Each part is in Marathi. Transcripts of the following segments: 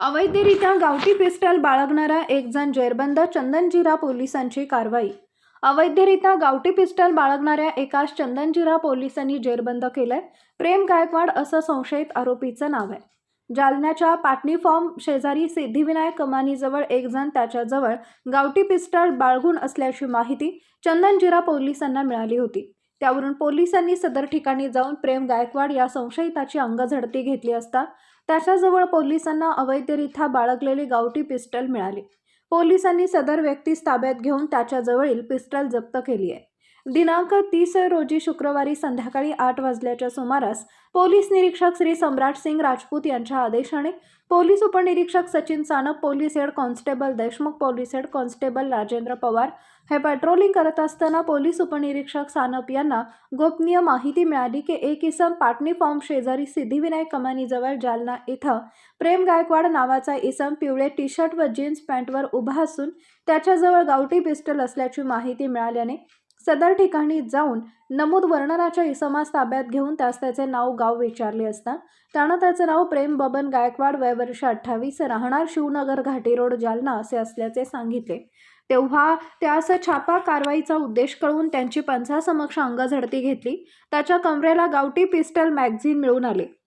अवैधरित्या गावठी पिस्टल बाळगणारा एक जण जेरबंद चंदनजिरा पोलिसांची कारवाई. अवैधरित्या गावठी पिस्टल बाळगणाऱ्या एकास चंदनजिरा पोलिसांनी जेरबंद केलंय. प्रेम गायकवाड असं संशयित आरोपीचं नाव आहे. जालन्याच्या पाटणी फॉर्म शेजारी सिद्धिविनायक कमानीजवळ एक जण त्याच्याजवळ गावठी पिस्टल बाळगून असल्याची माहिती चंदनजिरा पोलिसांना मिळाली होती. त्यावरून पोलिसांनी सदर ठिकाणी जाऊन प्रेम गायकवाड या संशयिताची अंगझडती घेतली असता त्याच्याजवळ पोलिसांना अवैधरित्या बाळगलेली गावठी पिस्टल मिळाली. पोलिसांनी सदर व्यक्तीस ताब्यात घेऊन त्याच्याजवळील पिस्टल जप्त केली आहे. दिनांक तीस रोजी शुक्रवारी संध्याकाळी आठ वाजल्याच्या सुमारास पोलीस निरीक्षक श्री सम्राट सिंग राजपूत यांच्या आदेशाने पोलीस उपनिरीक्षक Sachin Sanap police head constable Deshmukh police head constable Rajendra Pawar हे पेट्रोलिंग करत असताना पोलीस उपनिरीक्षक सानप यांना गोपनीय माहिती मिळाली की एक इसम पाटणी फॉर्म शेजारी सिद्धिविनायक कमानीजवळ जालना इथं प्रेम गायकवाड नावाचा इसम पिवळे टी शर्ट व जीन्स पॅन्टवर उभा असून त्याच्याजवळ गावठी पिस्टल असल्याची माहिती मिळाल्याने सदर ठिकाणी जाऊन नमूद वर्णनाच्या इसमास ताब्यात घेऊन त्यास त्याचे नाव गाव विचारले असता. त्यानं त्याचं नाव प्रेम बबन गायकवाड वय वर्ष अठ्ठावीस राहणार शिवनगर घाटी रोड जालना असे असल्याचे सांगितले. तेव्हा त्यास छापा कारवाईचा उद्देश कळून त्यांची पंचासमक्ष अंगझडती घेतली. त्याच्या कमरेला गावठी पिस्टल मॅगझिन मिळून आले.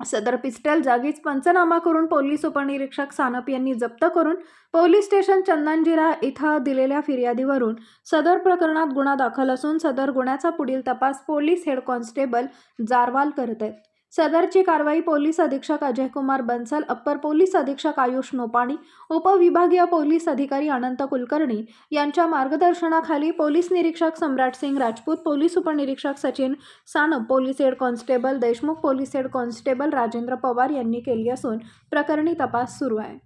सदर पिस्टल जागीच पंचनामा करून पोलीस उपनिरीक्षक सानप यांनी जप्त करून पोलीस स्टेशन चंदनजिरा इथं दिलेल्या फिर्यादीवरून सदर प्रकरणात गुन्हा दाखल असून सदर गुन्ह्याचा पुढील तपास पोलीस हेड कॉन्स्टेबल जारवाल करत आहेत. सदरची कारवाई पोलीस अधीक्षक अजयकुमार बन्सल अप्पर पोलीस अधीक्षक आयुष नोपाणी उपविभागीय पोलीस अधिकारी अनंत कुलकर्णी यांच्या मार्गदर्शनाखाली पोलीस निरीक्षक सम्राट सिंग राजपूत पोलीस उपनिरीक्षक Sachin Sanap police head constable Deshmukh police head constable Rajendra Pawar यांनी केली असून प्रकरणी तपास सुरू आहे.